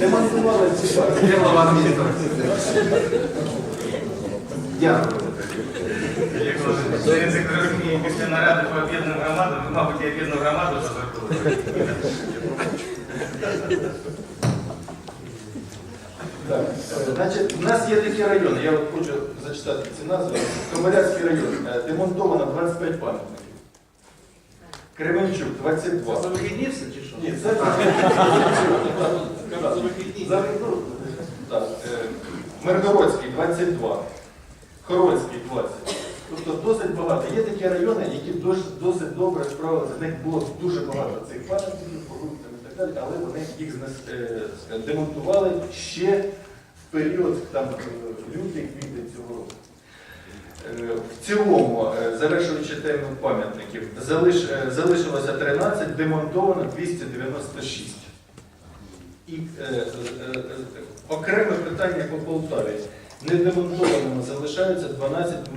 Демонстрували ці вам, Віктор. Дякую. Секретарі після наради по об'єднаним громадам, ви, мабуть, і об'єднану громаду зазвертували. Так, значить, у нас є такі райони, я от хочу зачитати ці назви. Комарянський район, е, демонтовано 25 пам'ятників. Кременчук 22. Це вихідні все чи що? Ні, це За- так, е, Миргородський 22, Хорольський 20. Тобто досить багато. Є такі райони, які досить, добре справилися. В них було дуже багато цих пам'ятників, погрузками і так далі, але вони їх е, е, демонтували ще в період там, е, лютий, квітень цього року. В цілому, е, завершуючи тему пам'ятників, е, залишилося 13, демонтовано 296. І е, е, е, окреме питання по Полтаві. Недемонтованими залишаються 12